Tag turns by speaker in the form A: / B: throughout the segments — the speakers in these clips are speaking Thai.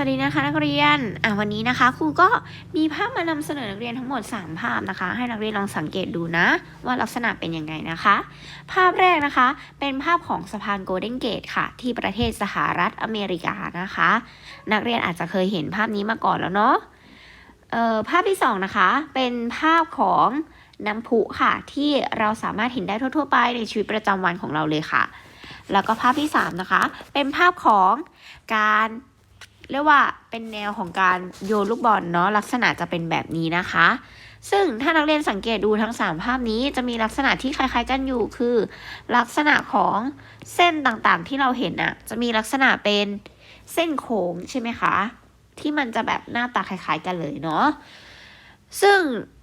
A: สวัสดีนะคะนักเรียน อะวันนี้นะคะครูก็มีภาพมานำเสนอนักเรียนทั้งหมด 3 ภาพนะคะ ให้นักเรียนลองสังเกตดูนะ ว่าลักษณะเป็นยังไงนะคะ ภาพแรกนะคะ เป็นภาพของสะพานโกลเด้นเกตค่ะ ที่ประเทศสหรัฐอเมริกานะคะ นักเรียนอาจจะเคยเห็นภาพนี้มาก่อนแล้วเนาะเอ่อภาพที่สองนะคะ เป็นภาพของน้ำพุค่ะ ที่เราสามารถเห็นได้ทั่ว ๆ ไปในชีวิตประจำวันของเราเลยค่ะ แล้วก็ภาพที่สามนะคะ เป็นภาพของการ เรียกว่าเป็นแนวของการโยนลูกบอลเนาะลักษณะจะเป็นแบบนี้นะคะ ซึ่งถ้านักเรียนสังเกตดูทั้ง 3 ภาพนี้จะมีลักษณะที่คล้ายๆกันอยู่คือ ลักษณะของเส้นต่างๆที่เราเห็นอะจะมีลักษณะเป็นเส้นโค้งใช่ไหมคะ ที่มันจะแบบหน้าตาคล้ายๆกันเลยเนาะซึ่ง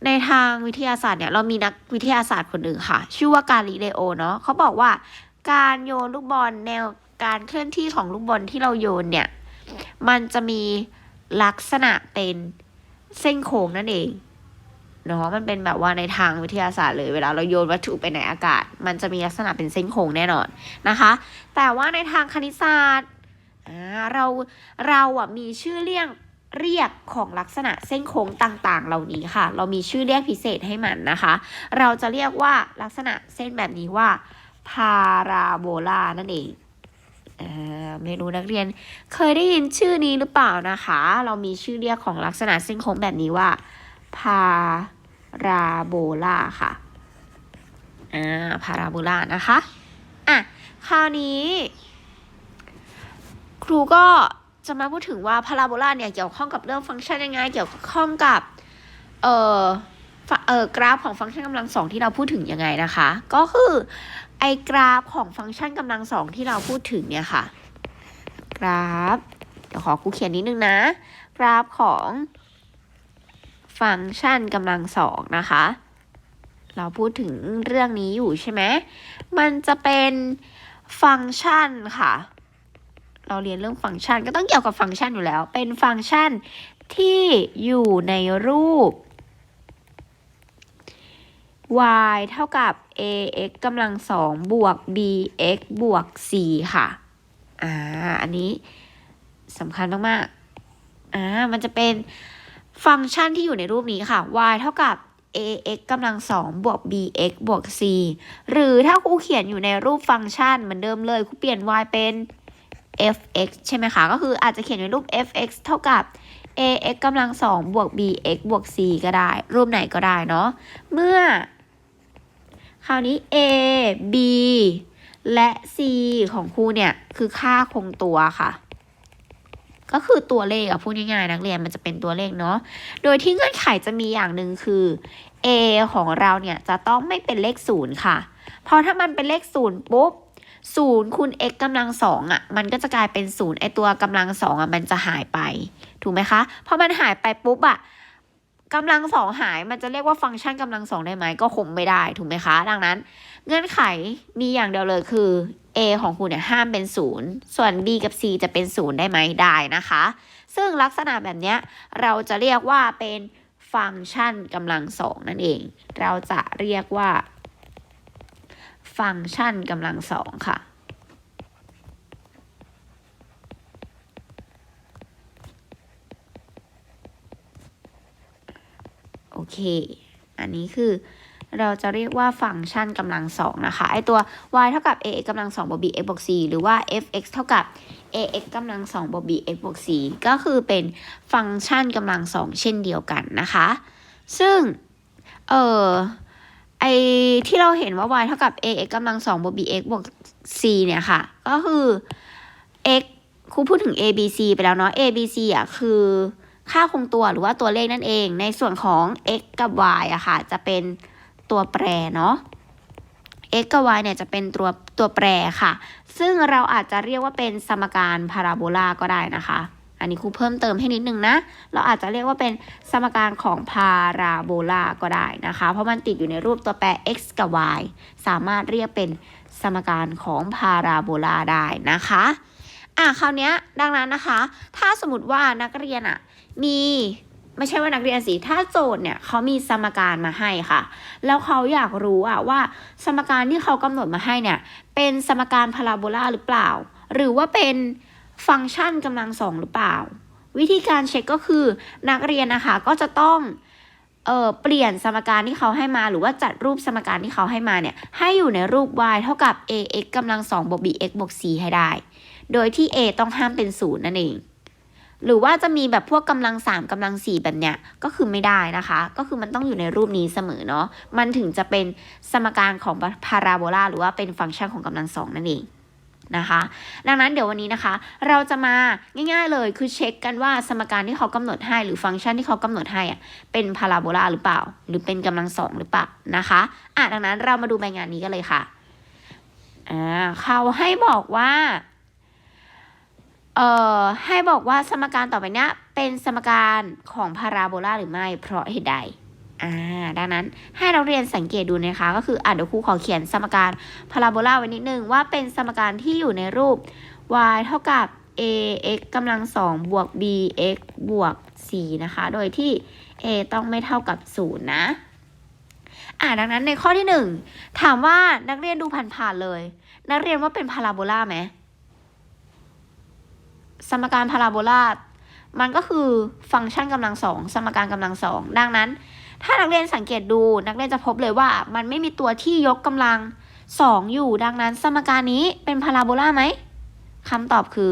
A: ในทางวิทยาศาสตร์เนี่ยเรามีนักวิทยาศาสตร์คนหนึ่งค่ะ ชื่อว่ากาลิเลโอเนาะเขาบอกว่าการโยนลูกบอลแนวการเคลื่อนที่ของลูกบอลที่เราโยนเนี่ย มันจะมีลักษณะเป็นเส้นโค้งนั่นเองเนาะมันเป็นแบบว่าในทางวิทยาศาสตร์เลยเวลาเราโยนวัตถุไปในอากาศ มันจะมีลักษณะเป็นเส้นโค้งแน่นอนนะคะ แต่ว่าในทางคณิตศาสตร์เราเราอะมีชื่อเรียกเรียกของลักษณะเส้นโค้งต่างๆ เหล่านี้ค่ะ เรามีชื่อเรียกพิเศษให้มันนะคะ เราจะเรียกว่าลักษณะเส้นแบบนี้ว่าพาราโบลานั่นเอง ไม่รู้นักเรียนเคยได้ยินชื่อนี้หรือเปล่านะคะ เรามีชื่อเรียกของลักษณะเส้นโค้งแบบนี้ว่าพาราโบลาค่ะ อ่า พาราโบลานะคะ อะ คราวนี้ ครูก็จะมาพูดถึงว่าพาราโบลาเนี่ยเกี่ยวข้องกับเรื่องฟังก์ชันยังไง เกี่ยวข้องกับ เอ่อ เอ่อ กราฟของฟังก์ชันกำลังสองที่เราพูดถึงยังไงนะคะ ก็คือ ไอกราฟของฟังก์ชันกำลังสองที่เราพูดถึงเนี่ยค่ะ กราฟ เดี๋ยวขอครูเขียนนิดนึงนะ กราฟของฟังก์ชันกำลังสองนะคะ เราพูดถึงเรื่องนี้อยู่ใช่ไหม มันจะเป็นฟังก์ชันค่ะ เราเรียนเรื่องฟังก์ชันก็ต้องเกี่ยวกับฟังก์ชันอยู่แล้ว เป็นฟังก์ชันที่อยู่ในรูป y เท่ากับ ax กำลังสองบวก bx บวก c ค่ะ อ่า อันนี้สำคัญมากๆ อ่า มันจะเป็นฟังก์ชันที่อยู่ในรูปนี้ค่ะ y เท่ากับ ax กำลังสองบวก bx บวก c หรือถ้าครูเขียนอยู่ในรูปฟังก์ชันเหมือนเดิมเลยครูเปลี่ยน y เป็น fx ใช่ไหมคะ ก็คืออาจจะเขียนในรูป fx เท่ากับ ax กำลังสองบวก bx บวก c ก็ได้ รูปไหนก็ได้เนาะ เมื่อ คราวนี้ a b และ c ของครูเนี่ย คือค่าคงตัวค่ะ ก็คือตัวเลขอะพูดง่ายๆนักเรียนมันจะเป็นตัวเลขเนาะ โดยที่เงื่อนไขจะมีอย่างหนึ่งคือ a ของเราเนี่ยจะต้องไม่เป็นเลขศูนย์ค่ะ เพราะถ้ามันเป็นเลขศูนย์ปุ๊บศูนย์คูณ x กำลังสองอะมันก็จะกลายเป็นศูนย์ไอตัวกำลังสองอะมันจะหายไป ถูกไหมคะพอมันหายไปปุ๊บอะ กำลังสองหายมันจะเรียกว่าฟังก์ชันกำลังสองได้ไหมก็คงไม่ได้ถูกไหมคะ ดังนั้น เงื่อนไขมีอย่างเดียวเลยคือ a ของคุณเนี่ยห้ามเป็นศูนย์ส่วน b กับ c จะเป็นศูนย์ได้ไหมได้นะคะ ซึ่งลักษณะแบบนี้เราจะเรียกว่าเป็นฟังก์ชันกำลังสองนั่นเอง เราจะเรียกว่า ฟังก์ชันกำลังสองค่ะ โอเคอันนี้คือเราจะเรียกว่าฟังก์ชันกำลังสองนะคะ ไอตัว y เท่ากับ ax กำลังสองบวก bx บวก c หรือว่า fx เท่ากับ ax กำลังสองบวก bx บวก c ก็คือเป็นฟังก์ชันกำลังสองเช่นเดียวกันนะคะ ซึ่ง เออไอที่เราเห็นว่า y เท่ากับ ax กำลังสองบวก bx บวก c เนี่ยค่ะ ก็คือ x ครูพูดถึง a b c ไปแล้วเนาะ a b c อะคือ ค่าคงตัวหรือว่าตัวเลขนั่นเอง ในส่วนของ x กับ y อะค่ะจะเป็นตัวแปรเนาะ x กับ y เนี่ยจะเป็นตัวตัวแปรค่ะ ซึ่งเราอาจจะเรียกว่าเป็นสมการพาราโบลาก็ได้นะคะ อันนี้ครูเพิ่มเติมให้นิดนึงนะ เราอาจจะเรียกว่าเป็นสมการของพาราโบลาก็ได้นะคะ เพราะมันติดอยู่ในรูปตัวแปร x กับ y สามารถเรียกเป็นสมการของพาราโบลาได้นะคะ อะคราวนี้ดังนั้นนะคะ ถ้าสมมติว่านักเรียนอะ มีไม่ใช่ว่านักเรียนสิถ้าโจทย์เนี่ยเขามีสมการมาให้ค่ะ แล้วเขาอยากรู้อะว่า สมการที่เขากำหนดมาให้เนี่ย เป็นสมการพาราโบลาหรือเปล่า หรือว่าเป็นฟังก์ชันกำลังสองหรือเปล่า วิธีการเช็คก็คือนักเรียนนะคะก็จะต้องเอ่อเปลี่ยนสมการที่เขาให้มา หรือว่าจัดรูปสมการที่เขาให้มาเนี่ยให้อยู่ในรูป y เท่ากับ ax กำลัง2บวก bx บวก c ให้ได้ โดยที่ a ต้องห้ามเป็นศูนย์นั่นเอง หรือว่าจะมีแบบพวกกำลัง 3กำลัง 4 แบบเนี้ยก็คือไม่ได้นะคะ ก็คือมันต้องอยู่ในรูปนี้เสมอเนาะมันถึงจะเป็นสมการของพาราโบลาหรือว่าเป็นฟังก์ชันของกำลังสองนั่นเองนะคะ ดังนั้นเดี๋ยววันนี้นะคะ เราจะมาง่ายๆเลยคือเช็คกันว่าสมการที่เขากำหนดให้หรือฟังก์ชันที่เขากำหนดให้อะเป็นพาราโบลาหรือเปล่า หรือเป็นกำลังสองหรือเปล่านะคะอะดังนั้นเรามาดูใบงานนี้กันเลยค่ะอ่าเขาให้บอกว่า เอ่อให้บอกว่าสมการต่อไปเนี้ยเป็นสมการของพาราโบลาหรือไม่ เพราะเหตุใดอ่าดังนั้นให้เราเรียนสังเกตดูนะคะ ก็คืออะเดี๋ยวครูขอเขียนสมการพาราโบลาไว้นิดนึงว่าเป็นสมการที่อยู่ในรูป y เท่ากับ ax กำลังสองบวก bx บวก c นะคะ โดยที่ a ต้องไม่เท่ากับ 0 นะ อ่าดังนั้นในข้อที่ 1 ถามว่านักเรียนดูผ่านๆเลย นักเรียนว่าเป็นพาราโบลาไหม สมการพาราโบลามันก็คือฟังก์ชันกำลังสองสมการกำลังสองดังนั้น ถ้านักเรียนสังเกตดูนักเรียนจะพบเลยว่า มันไม่มีตัวที่ยกกำลังสองอยู่ ดังนั้น สมการนี้เป็นพาราโบลาไหมคำตอบคือ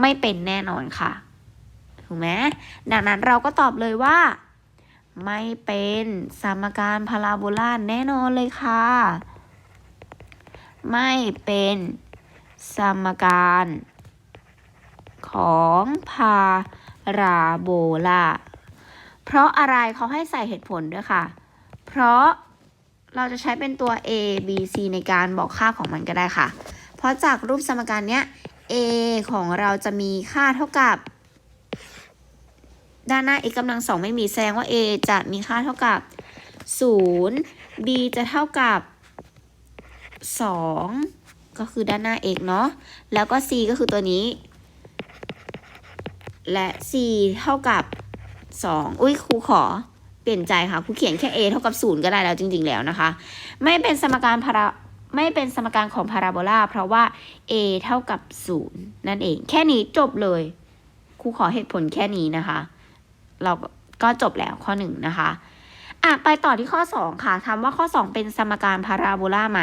A: ไม่เป็นแน่นอนค่ะ ถูกไหมดังนั้นเราก็ตอบเลยว่า ไม่เป็นสมการพาราโบลาแน่นอนเลยค่ะ ไม่เป็นสมการ ของพาราโบลา เพราะอะไรเขาให้ใส่เหตุผลด้วยค่ะ เพราะเราจะใช้เป็นตัว a b c ในการบอกค่าของมันก็ได้ค่ะ เพราะจากรูปสมการเนี้ย a ของเราจะมีค่าเท่ากับ ด้านหน้า x กำลังสองไม่มีแสดงว่า a จะมีค่าเท่ากับ 0 b จะเท่ากับ 2 ก็คือด้านหน้า x เนาะ แล้วก็ c ก็คือตัวนี้ และ c เท่ากับ 2 อุ้ยครูขอเปลี่ยนใจค่ะครูเขียนแค่ a เท่ากับ 0 ก็ได้แล้วจริง ๆ แล้วนะคะ ไม่เป็นสมการพาราไม่เป็นสมการของพาราโบลาเพราะว่า a เท่ากับ 0 นั่นเอง แค่นี้จบเลยครูขอเหตุผลแค่นี้นะคะ เราก็จบแล้วข้อหนึ่งนะคะอะไปต่อที่ข้อ 2 ค่ะถามว่าข้อ 2 เป็นสมการพาราโบลาไหม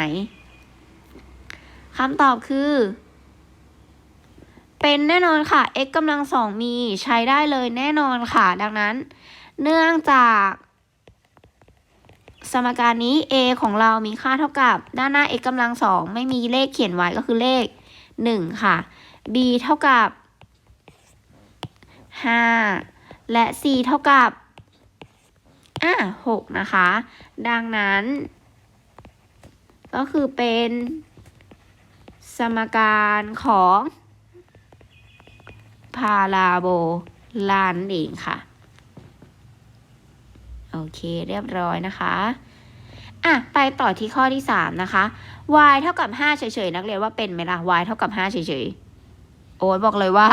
A: คำตอบคือ เป็นแน่นอนค่ะ x กำลังสองมีใช้ได้เลยแน่นอนค่ะ ดังนั้น เนื่องจากสมการนี้ a ของเรามีค่าเท่ากับด้านหน้า x กำลังสองไม่มีเลขเขียนไว้ก็คือเลข 1 ค่ะ b เท่ากับ 5 และ c เท่ากับอะ6นะคะ ดังนั้น ก็คือเป็นสมการของ พาราโบลานั่นเองค่ะ โอเคเรียบร้อยนะคะอะไปต่อที่ข้อที่3นะคะ y เท่ากับ5เฉยๆนักเรียนว่าเป็นไหมล่ะ y เท่ากับ5เฉยๆ โอ้ยบอกเลยว่า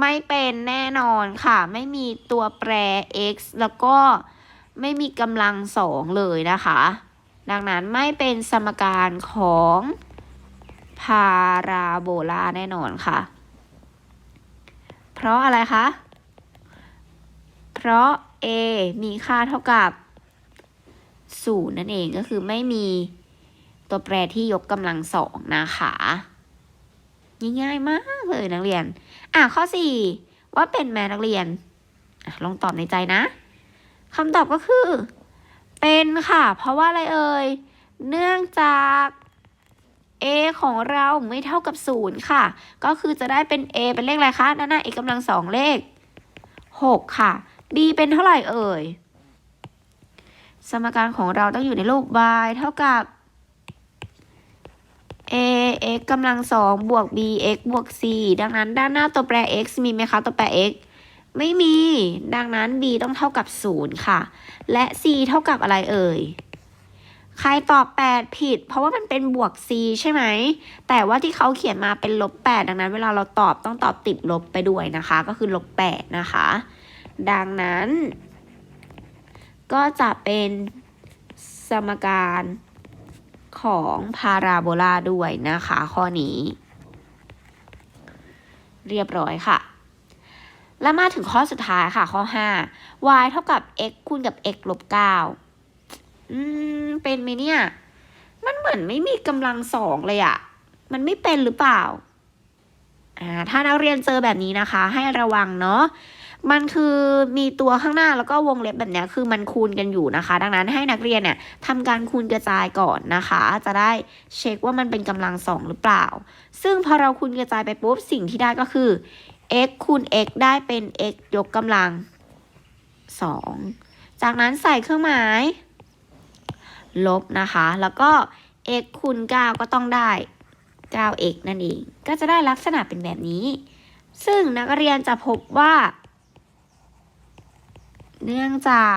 A: ไม่เป็นแน่นอนค่ะ ไม่มีตัวแปร x แล้วก็ไม่มีกำลังสองเลยนะคะ ดังนั้นไม่เป็นสมการของพาราโบลาแน่นอนค่ะ เพราะอะไรคะ เพราะ a มีค่าเท่ากับ0นั่นเองก็คือไม่มีตัวแปรที่ยกกำลังสองนะคะง่ายๆมากเลยนักเรียน อะข้อ 4 ว่าเป็นแม่นักเรียนอลองตอบในใจนะคำตอบก็คือ เป็นค่ะ เพราะว่าอะไรเอ่ย เนื่องจาก a ของเราไม่เท่ากับ 0 ค่ะ ก็คือจะได้เป็น a เป็นเลขอะไรคะด้านหน้า x กำลังสองเลข 6 ค่ะ b เป็นเท่าไหร่เอ่ย สมการของเราต้องอยู่ในรูป y เท่ากับ a x กำลังสองบวก b x บวก c ดังนั้นด้านหน้าตัวแปร x มีไหมคะตัวแปร x ไม่มี ดังนั้น b ต้องเท่ากับ 0 ค่ะ และ c เท่ากับอะไรเอ่ย ใครตอบ 8 ผิด เพราะว่ามันเป็นบวก c ใช่ไหม แต่ว่าที่เขาเขียนมาเป็นลบ 8 ดังนั้น เวลาเราตอบต้องตอบติดลบไปด้วยนะคะ ก็คือลบ 8 นะคะ ดังนั้น ก็จะเป็นสมการของพาราโบลาด้วยนะคะ ข้อนี้ เรียบร้อยค่ะ และมาถึงข้อสุดท้ายค่ะข้อ 5 y เท่ากับ x คูณกับ x ลบ 9 อืม เป็นไหมเนี่ย มันเหมือนไม่มีกำลังสองเลยอะมันไม่เป็นหรือเปล่า อ่า ถ้านักเรียนเจอแบบนี้นะคะ ให้ระวังเนาะ มันคือมีตัวข้างหน้าแล้วก็วงเล็บแบบนี้คือมันคูณกันอยู่นะคะ ดังนั้นให้นักเรียนเนี่ยทำการคูณกระจายก่อนนะคะ จะได้เช็คว่ามันเป็นกำลังสองหรือเปล่า ซึ่งพอเราคูณกระจายไปปุ๊บสิ่งที่ได้ก็คือ x คูณ x ได้เป็น x ยกกำลัง2จากนั้นใส่เครื่องหมาย ลบนะคะ แล้วก็ x คูณ 9 ก็ต้องได้ 9x นั่นเอง ก็จะได้ลักษณะเป็นแบบนี้ ซึ่งนักเรียนจะพบว่า เนื่องจาก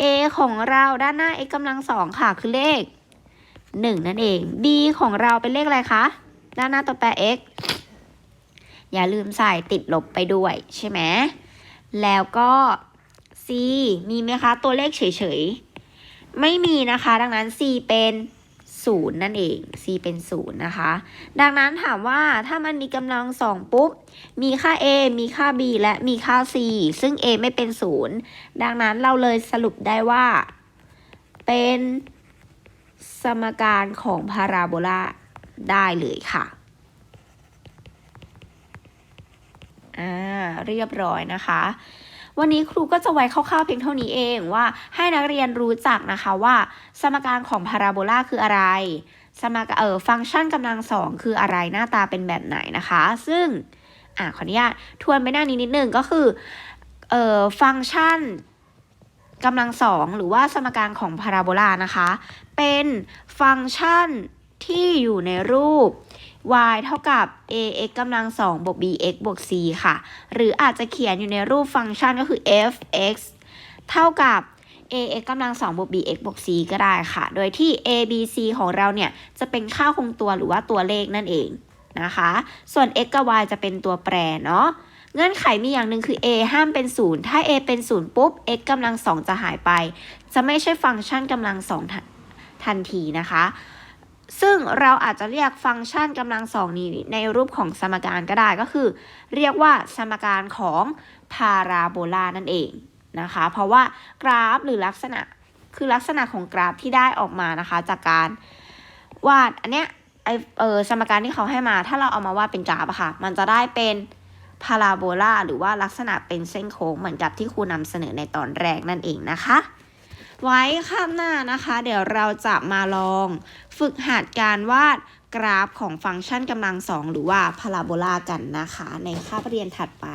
A: a ของเราด้านหน้า x กำลังสองค่ะ คือเลข 1 นั่นเอง b ของเราเป็นเลขอะไรคะ ด้านหน้าตัวแปร x อย่าลืมใส่ติดลบไปด้วยใช่ไหม แล้วก็ c มีไหมคะ ตัวเลขเฉยๆ ไม่มีนะคะ ดังนั้น c เป็นศูนย์นั่นเอง c เป็นศูนย์นะคะ ดังนั้นถามว่าถ้ามันมีกำลังสองปุ๊บ มีค่า a มีค่า b และมีค่า c ซึ่ง a ไม่เป็นศูนย์ดังนั้นเราเลยสรุปได้ว่า เป็นสมการของพาราโบลาได้เลยค่ะ อ่า เรียบร้อยนะคะ วันนี้ครูก็จะไว้คร่าวๆเพียงเท่านี้เองว่าให้นักเรียนรู้จักนะคะว่า สมการของพาราโบลาคืออะไร สมการเออฟังก์ชันกำลังสองคืออะไรหน้าตาเป็นแบบไหนนะคะ ซึ่งอ่าขออนุญาตทวนไปหน้านี้นิดนึงก็คือเอ่อฟังก์ชันกำลังสองหรือว่าสมการของพาราโบลานะคะ เป็นฟังก์ชันที่อยู่ในรูป y เท่ากับ ax กำลังสองบวก bx บวก c ค่ะ หรืออาจจะเขียนอยู่ในรูปฟังก์ชันก็คือ f(x) เท่ากับ ax กำลังสองบวก bx บวก c ก็ได้ค่ะ โดยที่ a b c ของเราเนี่ย จะเป็นค่าคงตัวหรือว่าตัวเลขนั่นเองนะคะ ส่วน x กับ y จะเป็นตัวแปรเนาะเงื่อนไขมีอย่างหนึ่งคือ a ห้ามเป็นศูนย์ถ้า a เป็นศูนย์ปุ๊บ x กำลังสองจะหายไป จะไม่ใช่ฟังก์ชันกำลังสองทันทันทีนะคะ ซึ่งเราอาจจะเรียกฟังก์ชันกำลังสองนี้ในรูปของสมการก็ได้ก็คือ เรียกว่าสมการของพาราโบลานั่นเองนะคะ เพราะว่ากราฟหรือลักษณะคือลักษณะของกราฟที่ได้ออกมานะคะ จากการวาดอันเนี้ยไอเออสมการที่เขาให้มา ถ้าเราเอามาวาดเป็นกราฟอะค่ะ มันจะได้เป็นพาราโบลาหรือว่าลักษณะเป็นเส้นโค้งเหมือนกับที่ครูนำเสนอในตอนแรกนั่นเองนะคะ ไว้ข้ามหน้านะคะ เดี๋ยวเราจะมาลอง ฝึกหัดการวาดกราฟของฟังก์ชันกำลังสองหรือว่าพาราโบลากันนะคะ ในคาบเรียนถัดไป